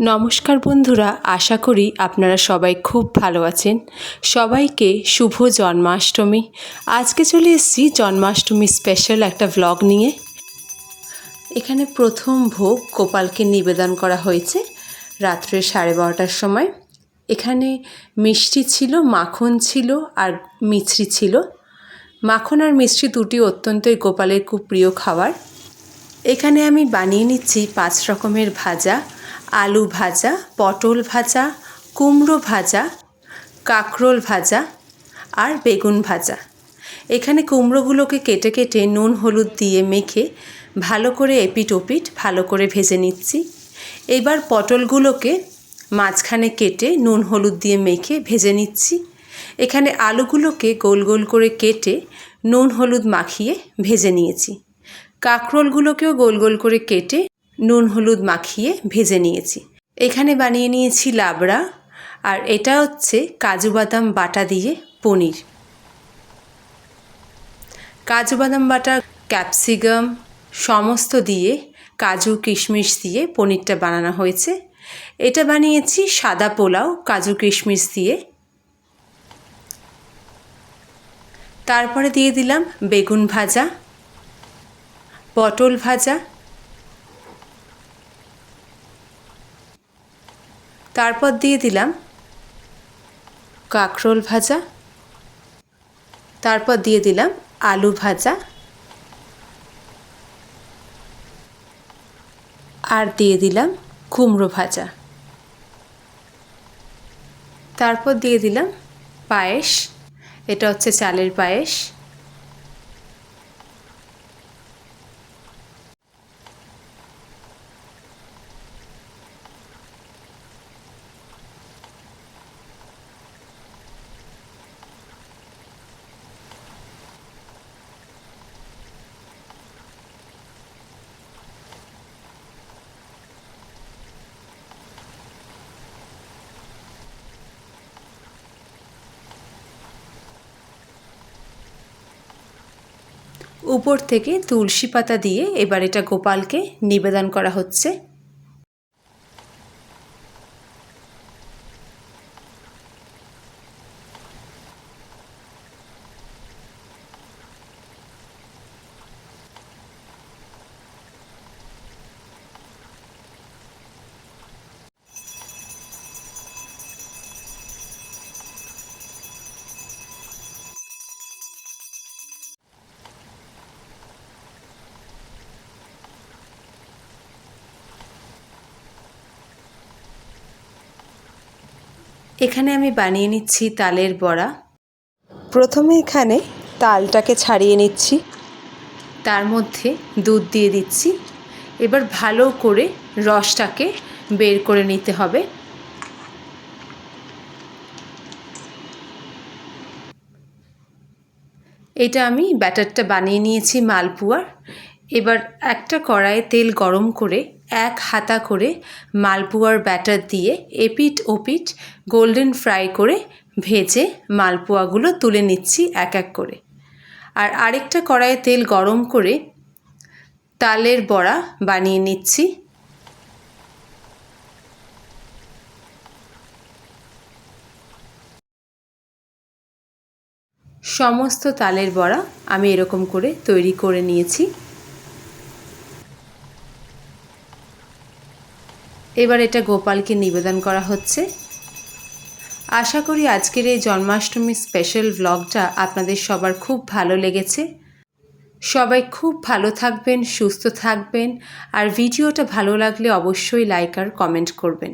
নমস্কার বন্ধুরা, আশা করি আপনারা সবাই খুব ভালো আছেন। সবাইকে শুভ জন্মাষ্টমী। আজকে চলে এসেছি জন্মাষ্টমী স্পেশাল একটা ভ্লগ নিয়ে। এখানে প্রথম ভোগ গোপালকে নিবেদন করা হয়েছে রাত্রে সাড়ে বারোটার সময়। এখানে মিষ্টি ছিল, মাখন ছিল আর মিছরি ছিল। মাখন আর মিষ্টি দুটি অত্যন্তই গোপালের খুব প্রিয় খাবার। এখানে আমি বানিয়ে নিচ্ছি পাঁচ রকমের ভাজা। আলু ভাজা, পটল ভাজা, কুমড়ো ভাজা, কাঁকরোল ভাজা আর বেগুন ভাজা। এখানে কুমড়োগুলোকে কেটে কেটে নুন, হলুদ দিয়ে মেখে ভালো করে এপিট ওপিট ভালো করে ভেজে নিচ্ছি। এবার পটলগুলোকে মাঝখানে কেটে নুন, হলুদ দিয়ে মেখে ভেজে নিচ্ছি। এখানে আলুগুলোকে গোল গোল করে কেটে নুন, হলুদ মাখিয়ে ভেজে নিয়েছি। কাঁকরোলগুলোকেও গোল গোল করে কেটে নুন হলুদ মাখিয়ে ভেজে নিয়েছি। এখানে বানিয়ে নিয়েছি লাবড়া, আর এটা হচ্ছে কাজু বাদাম বাটা দিয়ে পনির। কাজু বাদাম বাটা, ক্যাপসিকাম, সমস্ত দিয়ে কাজু কিশমিশ দিয়ে পনিরটা বানানো হয়েছে। এটা বানিয়েছি সাদা পোলাও, কাজু কিশমিশ দিয়ে। তারপরে দিয়ে দিলাম বেগুন ভাজা, পটল ভাজা তারপর দিয়ে দিলাম। কাঁকরোল ভাজা। তারপর দিয়ে দিলাম আলু ভাজা। আর দিয়ে দিলাম কুমড়ো ভাজা। তারপর দিয়ে দিলাম পায়েস। এটা হচ্ছে চালের পায়েস। উপর থেকে তুলসী পাতা দিয়ে এবার এটা গোপালকে নিবেদন করা হচ্ছে। এখানে আমি বানিয়ে নিচ্ছি তালের বড়া। প্রথমে এখানে তালটাকে ছাড়িয়ে নিচ্ছি। তার মধ্যে দুধ দিয়ে দিচ্ছি। এবার ভালো করে রসটাকে বের করে নিতে হবে। এটা আমি ব্যাটারটা বানিয়ে নিয়েছি মালপুয়ার। এবার একটা কড়াইয়ে তেল গরম করে এক হাতা করে মালপোয়ার ব্যাটার দিয়ে এপিট ওপিট গোল্ডেন ফ্রাই করে ভেজে মালপোয়াগুলো তুলে নিচ্ছি এক এক করে। আর আরেকটা কড়াইয়ে তেল গরম করে তালের বড়া বানিয়ে নিচ্ছি। সমস্ত তালের বড়া আমি এরকম করে তৈরি করে নিয়েছি। এবার এটা গোপালকে নিবেদন করা হচ্ছে। আশা করি আজকের এই জন্মাষ্টমী স্পেশাল ব্লগটা আপনাদের সবার খুব ভালো লেগেছে। সবাই খুব ভালো থাকবেন, সুস্থ থাকবেন, আর ভিডিওটা ভালো লাগলে অবশ্যই লাইক আর কমেন্ট করবেন।